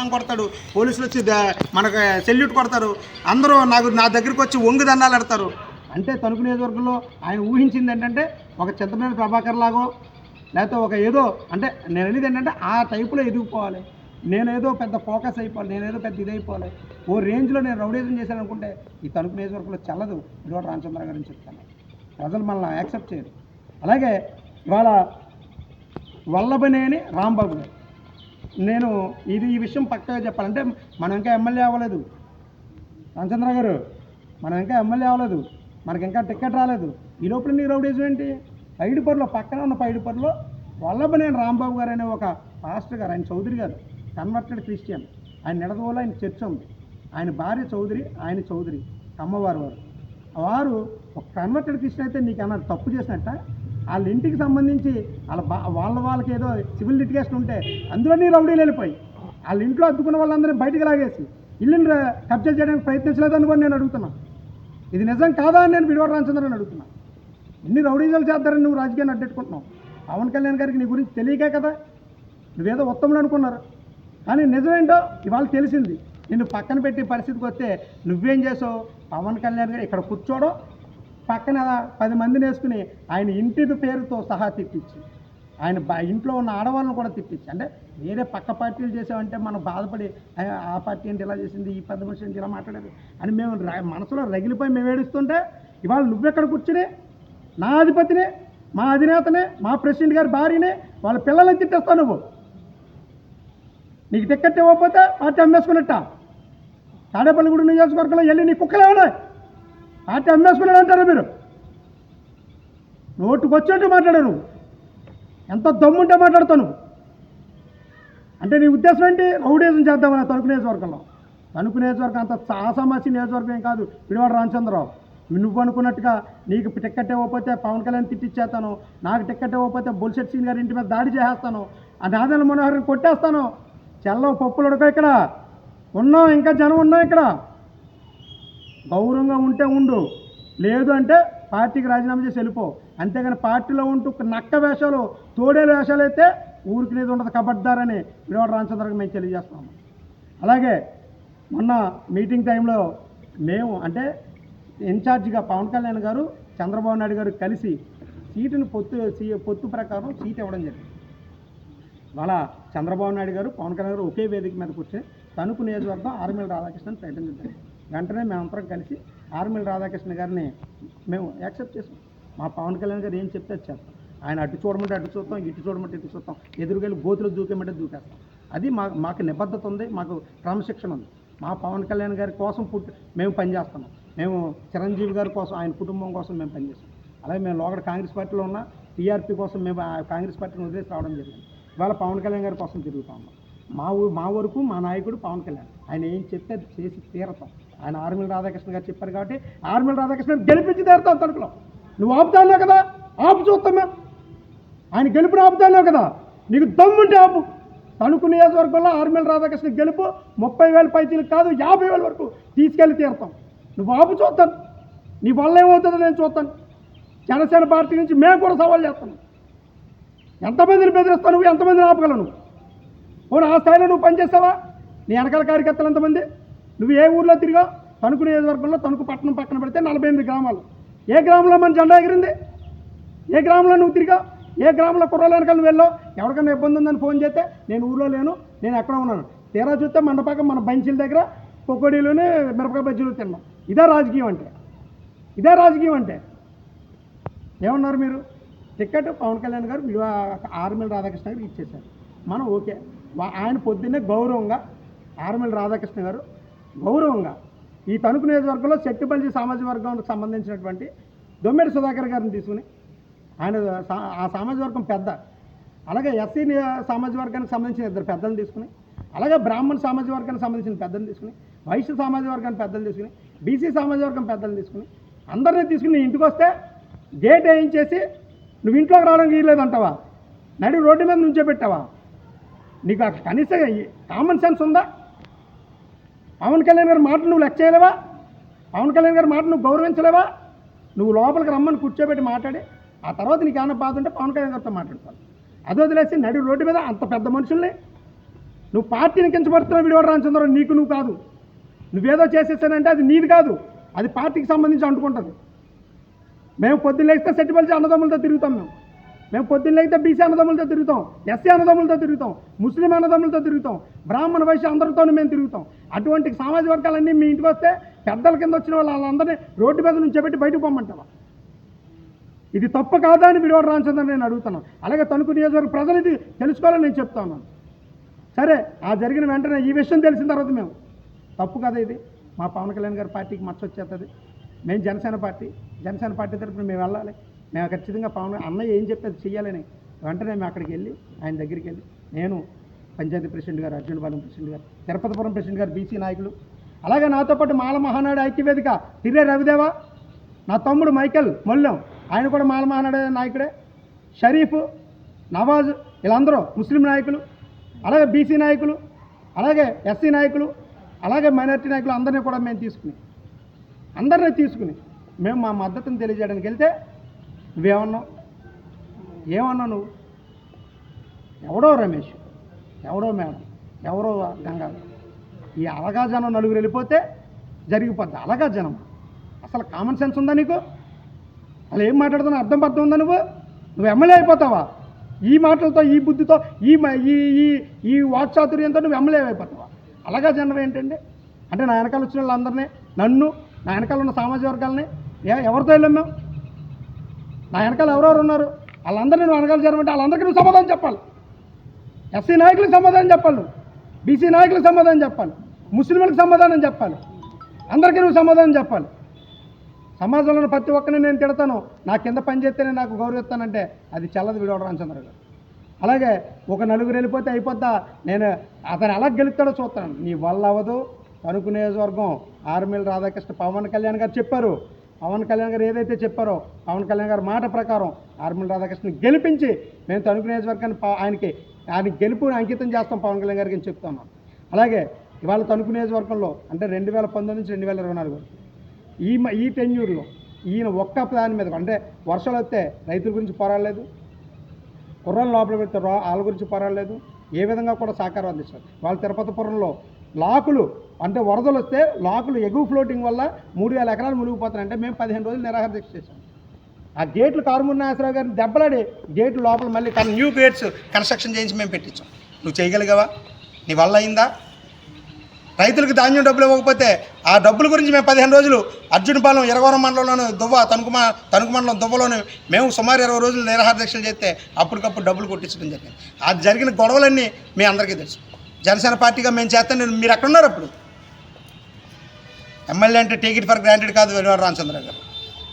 సలాం కొడతాడు పోలీసులు వచ్చి మనకు సెల్యూట్ కొడతారు. అందరూ నాకు నా దగ్గరికి వచ్చి ఒంగు దండాలు పెడతారు. అంటే తణుకు నియోజకవర్గంలో ఆయన ఊహించింది ఏంటంటే ఒక చింతమనేని ప్రభాకర్ లాగో లేకపోతే ఒక ఏదో అంటే నేను అనేది ఏంటంటే ఆ టైపులో ఎదిగిపోవాలి. నేనేదో పెద్ద ఫోకస్ అయిపోవాలి నేనేదో పెద్ద ఇది అయిపోవాలి ఓ రేంజ్లో నేను రౌడీజం చేశాను అనుకుంటే ఈ తణుకు నియోజకవర్గంలో చల్లదు. ఇదిగో రామచంద్ర గారిని చెప్తాను. ప్రజలు మనల్ని యాక్సెప్ట్ చేయరు. అలాగే ఇవాళ వల్లభనేని రాంబాబు గారు నేను ఇది ఈ విషయం పక్కగా చెప్పాలంటే మనం ఇంకా ఎమ్మెల్యే అవ్వలేదు. రామచంద్ర గారు మనం ఇంకా ఎమ్మెల్యే అవ్వలేదు. మనకి ఇంకా టికెట్ రాలేదు. ఈ లోపల నీ రౌడీజం ఏంటి? పైడిపర్లో పక్కన ఉన్న పైడిపర్లో వల్లభనేని రాంబాబు గారు అనే ఒక పాస్టర్ గారు ఆయన చౌదరి గారు కన్వర్టెడ్ క్రిస్టియన్. ఆయన నిడదవోలో ఆయన చర్చ ఉంది. ఆయన భార్య చౌదరి ఆయన చౌదరి అమ్మవారు వారు. వారు ఒక కన్వర్టెడ్ క్రిస్టియన్ అయితే నీకు అన్నారు తప్పు చేసినట్ట? వాళ్ళ ఇంటికి సంబంధించి వాళ్ళ వాళ్ళ వాళ్ళకి ఏదో సివిల్ లిటిగేషన్ ఉంటే అందులో నీ రౌడీలు వెళ్ళిపోయి. వాళ్ళ ఇంట్లో అద్దుకున్న వాళ్ళందరినీ బయటికి లాగేసి ఇల్లుని కబ్జా చేయడానికి ప్రయత్నించలేదని కూడా నేను అడుగుతున్నా. ఇది నిజం కాదా అని నేను విడివాడ రామచంద్రని అడుగుతున్నా. ఎన్ని రౌడీజాలు చేద్దారని నువ్వు రాజకీయాన్ని అడ్డెట్టుకుంటున్నావు? పవన్ కళ్యాణ్ గారికి నీ గురించి తెలియకే కదా? నువ్వేదో ఉత్తముడు అనుకున్నారు. కానీ నిజమేంటో ఇవాళ తెలిసింది. నిన్ను పక్కన పెట్టి పరిస్థితికి వస్తే నువ్వేం చేసావు? పవన్ కళ్యాణ్ గారు ఇక్కడ కూర్చోడో పక్కన పది మందిని వేసుకుని ఆయన ఇంటి పేరుతో సహా తిట్టించి ఆయన ఇంట్లో ఉన్న ఆడవాళ్ళని కూడా తిట్టించి అంటే వేరే పక్క పార్టీలు చేసామంటే మనం బాధపడి "ఆ, పార్టీ ఏంటి ఇలా చేసింది ఈ పెద్ద మనిషి ఏంటి ఇలా మాట్లాడారు అని మేము మనసులో రగిలిపోయి మేము ఏడుస్తుంటే ఇవాళ నువ్వెక్కడ కూర్చుని? నా అధిపతిని మా అధినేతనే మా ప్రెసిడెంట్ గారి భార్యని వాళ్ళ పిల్లల్ని తిట్టేస్తావు నువ్వు? నీకు టిక్కెట్ ఇవ్వకపోతే పార్టీ అమ్మేసుకున్నట్ట. తాడేపల్లిగూడ నియోజకవర్గంలో వెళ్ళి నీ కుక్కలే ఉన్నాయి పార్టీ అమ్మేసుకున్నాడు అంటారు మీరు? నోటుకు వచ్చినట్టు మాట్లాడారు ఎంత దమ్ముంటే మాట్లాడతాను అంటే నీ ఉద్దేశం ఏంటి? రౌడేజం చేద్దామని తణుకు నియోజకవర్గంలో. తణుకు నియోజకవర్గం అంత ఆసామాసి నియోజకవర్గం ఏం కాదు. పిడివాడు రామచంద్రరావు నువ్వు అనుకున్నట్టుగా నీకు టిక్కెట్ ఇవ్వకపోతే పవన్ కళ్యాణ్ తిట్టిచ్చేస్తాను నాకు టిక్కెట్ ఇవ్వకపోతే బుల్సెట్ సింగ్ గారి ఇంటి మీద దాడి చేసేస్తాను ఆ నాదల మనోహర్ని కొట్టేస్తాను. చెల్లవ పప్పులు ఉడక ఇక్కడ. ఉన్నాం ఇంకా జనం ఉన్నాం ఇక్కడ. గౌరవంగా ఉంటే ఉండు. లేదు అంటే పార్టీకి రాజీనామా చేసి వెళ్ళిపో. అంతేగాని పార్టీలో ఉంటూ నక్క వేషాలు తోడేలు వేషాలు అయితే ఊరికి లేదు ఉండదు కబడ్డారని విడవాడ రామచంద్రకి మేము తెలియజేస్తున్నాము అలాగే మొన్న మీటింగ్ టైంలో మేము అంటే ఇన్ఛార్జిగా పవన్ కళ్యాణ్ గారు చంద్రబాబు నాయుడు గారు కలిసి సీటుని పొత్తు సీ- పొత్తు ప్రకారం సీట్ ఇవ్వడం జరిగింది. వాళ్ళ చంద్రబాబు నాయుడు గారు పవన్ కళ్యాణ్ గారు ఒకే వేదిక మీద కూర్చొని తణుకు నియోజకవర్గం ఆర్మీల రాధాకృష్ణ ప్రకటించారు వెంటనే మేమందరం కలిసి ఆర్మీల రాధాకృష్ణ గారిని మేము యాక్సెప్ట్ చేసాం మా పవన్ కళ్యాణ్ గారు ఏం చెప్తే చేస్తాం. ఆయన అటు చూడమంటే అటు చూస్తాం ఇటు చూడమంటే ఇటు చూస్తాం. ఎదురుకెళ్ళి గోతులు దూకేమంటే దూకేస్తాం. అది మా మాకు నిబద్ధత ఉంది మాకు క్రమశిక్షణ ఉంది. మా పవన్ కళ్యాణ్ గారి కోసం పుట్టి మేము పనిచేస్తున్నాం మేము చిరంజీవి గారి కోసం ఆయన కుటుంబం కోసం మేము పనిచేస్తాం అలాగే మేము లోకల్ కాంగ్రెస్ పార్టీలో ఉన్న టీఆర్పీ కోసం మేము ఆ కాంగ్రెస్ పార్టీని వదిలేసి రావడం జరిగింది. ఇవాళ పవన్ కళ్యాణ్ గారి కోసం తిరుగుతా ఉన్నాం. మా ఊ మా వరకు మా నాయకుడు పవన్ కళ్యాణ్. ఆయన ఏం చెప్తే అది చేసి తీరతాం. ఆయన ఆర్మిల రాధాకృష్ణ గారు చెప్పారు కాబట్టి ఆర్మిల రాధాకృష్ణ గెలిపించి తీరుతాం తణుకులో. నువ్వు ఆపుతా కదా? ఆపు చూస్తాం మేము ఆయన గెలుపుని ఆపుతా కదా? నీకు దమ్ముంటే ఆపు. తణుకు నియోజకవర్గంలో ఆర్మిల రాధాకృష్ణ గెలుపు ముప్పై వేల పైచీలు కాదు యాభై వేల వరకు తీసుకెళ్ళి తీరుతాం. నువ్వు ఆపు చూస్తాను నీ వల్ల ఏమవుతుందో నేను చూస్తాను జనసేన పార్టీ నుంచి మేము కూడా సవాల్ చేస్తాను ఎంతమందిని బెదిరిస్తావు నువ్వు? ఎంతమందిని ఆపగలవు నువ్వు ఆ స్థాయిలో నువ్వు పనిచేస్తావా? నీ వెనకాల కార్యకర్తలు ఎంతమంది? నువ్వు ఏ ఊర్లో తిరిగా తణుకు నియోజకవర్గంలో తణుకు పట్టణం పక్కన పెడితే నలభై ఎనిమిది గ్రామాలు. ఏ గ్రామంలో మన జెండా ఎగిరింది? ఏ గ్రామంలో నువ్వు తిరిగా ఏ గ్రామంలో కుర్రాల వెనకాల నువ్వు వెళ్ళావు? ఎవరికైనా ఇబ్బంది ఉందని ఫోన్ చేస్తే నేను ఊర్లో లేను నేను ఎక్కడ ఉన్నాను. తీరా చూస్తే మండపాకం మన బంచీల దగ్గర పొకోడీలోనే మిరపకాయ బజ్జీలు తిన్నాం. ఇదే రాజకీయం అంటే. ఇదే రాజకీయం అంటే. ఏమన్నారు మీరు? టికెట్ పవన్ కళ్యాణ్ గారు విలువ ఆర్మిల రాధాకృష్ణ గారు ఇచ్చేశారు. మనం ఓకే. ఆయన పొద్దున్నే గౌరవంగా ఆర్మల్ రాధాకృష్ణ గారు గౌరవంగా ఈ తణుకు నియోజకవర్గంలో చెట్టుపల్లి సామాజిక వర్గానికి సంబంధించినటువంటి దొమ్మిడి సుధాకర్ గారిని తీసుకుని ఆయన సా- ఆ సామాజిక వర్గం పెద్ద. అలాగే ఎస్సీ ని- సామాజిక వర్గానికి సంబంధించిన ఇద్దరు పెద్దలు తీసుకుని అలాగే బ్రాహ్మణ సామాజిక వర్గానికి సంబంధించిన పెద్దలు తీసుకుని వైశ్య సామాజిక వర్గానికి పెద్దలు తీసుకుని బీసీ సామాజిక వర్గం పెద్దలు తీసుకుని అందరినీ తీసుకుని నీ ఇంటికి వస్తే గేట్ వేయించేసి నువ్వు ఇంట్లోకి రావడానికి వీల్లేదంటావా? నడి రోడ్డు మీద నుంచో పెట్టావా నీకు అక్కడ కనీస కామన్ సెన్స్ ఉందా? పవన్ కళ్యాణ్ గారి మాట నువ్వు లెక్క చేయలేవా పవన్ కళ్యాణ్ గారి మాట నువ్వు గౌరవించలేవా? నువ్వు లోపలికి రమ్మని కూర్చోబెట్టి మాట్లాడి ఆ తర్వాత నీకు ఏమైనా బాధ ఉంటే పవన్ కళ్యాణ్ గారితో మాట్లాడతాను అది వదిలేసి నడి రోడ్డు మీద అంత పెద్ద మనుషుల్ని నువ్వు పార్టీని కించబడుతున్నావు విడివాడ రామచంద్రరావు? నీకు నువ్వు కాదు. నువ్వేదో చేసేసానంటే అది నీది కాదు. అది పార్టీకి సంబంధించి అంటుకుంటుంది. మేము పొద్దున్న లేస్తే సెట్టిపల్చి అన్నదమ్ములతో తిరుగుతాం మేము. మేము పొద్దున్న అయితే బీసీ అన్నదమ్ములతో తిరుగుతాం ఎస్సీ అన్నదమ్ములతో తిరుగుతాం ముస్లిం అన్నదమ్ములతో తిరుగుతాం బ్రాహ్మణ వైశ్య అందరితోనూ మేము తిరుగుతాం. అటువంటి సామాజిక వర్గాలన్నీ మీ ఇంటికి వస్తే పెద్దల కింద వచ్చిన వాళ్ళు వాళ్ళందరినీ రోడ్డు మీద నుంచోబెట్టి బయటకు పొమ్మంటావా? ఇది తప్పు కాదా అని విడివాడ రామచంద్ర నేను అడుగుతున్నాను. అలాగే తణుకు నియోజకవర్గ ప్రజలు ఇది తెలుసుకోవాలని నేను చెప్తాను సరే ఆ జరిగిన వెంటనే ఈ విషయం తెలిసిన తర్వాత మేము తప్పు కదా ఇది? మా పవన్ కళ్యాణ్ గారి పార్టీకి మచ్చ వచ్చేస్తుంది మేము జనసేన పార్టీ జనసేన పార్టీ తరపున మేము వెళ్ళాలి. మేము ఖచ్చితంగా పవన్ అన్నయ్య ఏం చెప్పేది చెయ్యాలని వెంటనే మేము అక్కడికి వెళ్ళి ఆయన దగ్గరికి వెళ్ళి నేను పంచాయతీ ప్రెసిడెంట్ గారు అర్జునపాలెం ప్రెసిడెంట్ గారు తిరుపతిపురం ప్రెసిడెంట్ గారు బీసీ నాయకులు. అలాగే నాతో పాటు మాల మహానాడు ఐక్యవేదిక తిరే రవిదేవ నా తమ్ముడు మైకేల్ మొల్లెం ఆయన కూడా మాల మహానాడు నాయకుడే. షరీఫ్ నవాజ్ వీళ్ళందరూ ముస్లిం నాయకులు అలాగే బీసీ నాయకులు అలాగే ఎస్సీ నాయకులు అలాగే మైనారిటీ నాయకులు అందరినీ కూడా మేము తీసుకుని అందరినీ తీసుకుని మేము మా మద్దతును తెలియజేయడానికి వెళ్తే నువ్వేమన్నావు? ఏమన్నా నువ్వు? ఎవడో రమేష్ ఎవడో మేడం ఎవరో గంగా ఈ అలగా జనం నలుగురు వెళ్ళిపోతే జరిగిపోద్ది అలగా జనం. అసలు కామన్ సెన్స్ ఉందా నీకు? అసలు ఏం మాట్లాడుతున్నా? అర్థం పర్థం ఉందా నువ్వు? నువ్వు ఎమ్మెల్యే అయిపోతావా? ఈ మాటలతో ఈ బుద్ధితో ఈ మ- ఈ ఈ ఈ వాక్చాతుర్యంతో నువ్వు ఎమ్మెల్యే అయిపోతావా? అలగా జనం ఏంటండి? అంటే నా వెనకాల వచ్చిన వాళ్ళందరినీ నన్ను నా వెనకాల ఉన్న సామాజిక వర్గాలని ఎవరితో వెళ్ళాం మేము? నా వెనకాల ఎవరెవరు ఉన్నారు? వాళ్ళందరినీ నువ్వు వెనకాల చేరమంటే వాళ్ళందరికీ నువ్వు సమాధానం చెప్పాలి. ఎస్సీ నాయకులకు సమాధానం చెప్పాలి. నువ్వు బీసీ నాయకులకు సమాధానం చెప్పాలి. ముస్లింలకు సమాధానం చెప్పాలి. అందరికీ నువ్వు సమాధానం చెప్పాలి. సమాజంలో ప్రతి ఒక్కరిని నేను తిడతాను. నా కింద పని చేస్తేనే నాకు గౌరవిస్తానంటే అది చల్లదు విడవడం రామచంద్ర గారు? అలాగే ఒక నలుగురు వెళ్ళిపోతే అయిపోద్దా? నేను అతను ఎలా గెలుస్తాడో చూస్తాను. నీ వల్ల అవ్వదు. తణుకు నియోజకవర్గం ఆర్మీల రాధాకృష్ణ పవన్ కళ్యాణ్ గారు చెప్పారు. పవన్ కళ్యాణ్ గారు ఏదైతే చెప్పారో పవన్ కళ్యాణ్ గారి మాట ప్రకారం ఆర్మల్ రాధాకృష్ణ గెలిపించి మేము తణుకు నియోజకవర్గాన్ని ఆయనకి ఆయన గెలుపుని అంకితం చేస్తాం పవన్ కళ్యాణ్ గారికి అని అలాగే ఇవాళ తణుకు నియోజకవర్గంలో అంటే రెండు వేల పంతొమ్మిది నుంచి రెండు వేల ఇరవై నాలుగు వరకు ఈ ఈ టెన్యూర్లో ఈయన ఒక్క దాని మీద అంటే వర్షాలు వస్తే రైతుల గురించి పోరాడలేదు కుర్రలు లోపల పెడితే వాళ్ళ గురించి పోరాడలేదు ఏ విధంగా కూడా సహకారం అందిస్తారు వాళ్ళ తిరుపతిపురంలో లాకులు అంటే వరదలు వస్తే లాకులు ఎగువ ఫ్లోటింగ్ వల్ల మూడు వేల ఎకరాలు మునిగిపోతున్నాయి. అంటే మేము పదిహేను రోజులు నిరాహార దీక్ష చేశాం. ఆ గేట్లు కారుమూరి నాగేశ్వరరావు గారిని దెబ్బలాడి గేట్లు లోపల మళ్ళీ తన న్యూ గేట్స్ కన్స్ట్రక్షన్ చేయించి మేము పెట్టించాం. నువ్వు చేయగలిగావా? నీ వల్ల అయిందా? రైతులకు ధాన్యం డబ్బులు ఇవ్వకపోతే ఆ డబ్బుల గురించి మేము పదిహేను రోజులు అర్జునపాలెం ఇరవరం మండలంలోని దువ్వ తణుకు మా తణుకు మండలం దువ్వలోని మేము సుమారు ఇరవై రోజులు నిరాహార దీక్షలు చేస్తే అప్పటికప్పుడు డబ్బులు కొట్టించడం జరిగింది. ఆ జరిగిన గొడవలన్నీ మీ అందరికీ తెలుసు. జనసేన పార్టీగా మేము చేస్తాను నేను మీరు ఎక్కడున్నారు అప్పుడు? ఎమ్మెల్యే అంటే టేక్ ఇట్ ఫర్ గ్రాంటెడ్ కాదు వెలివాడ రామచంద్ర గారు.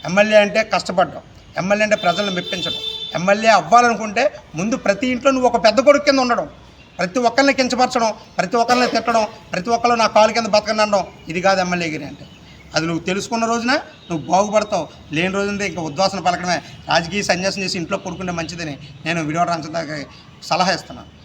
ఎమ్మెల్యే అంటే కష్టపడడం. ఎమ్మెల్యే అంటే ప్రజలను మెప్పించడం. ఎమ్మెల్యే అవ్వాలనుకుంటే ముందు ప్రతి ఇంట్లో నువ్వు ఒక పెద్ద కొడుకు కింద ఉండడం. ప్రతి ఒక్కరిని కించపరచడం ప్రతి ఒక్కరిని తిట్టడం ప్రతి ఒక్కరు నా కాలు కింద బతకని ఇది కాదు ఎమ్మెల్యే గిరి అంటే. అది నువ్వు తెలుసుకున్న రోజున నువ్వు బాగుపడతావు. లేని రోజున ఇంకా ఉద్వాసన పలకడమే. రాజకీయ సన్యాసం చేసి ఇంట్లో పడుకుంటే మంచిదని నేను విడివాడ రామచంద్ర సలహా ఇస్తున్నాను.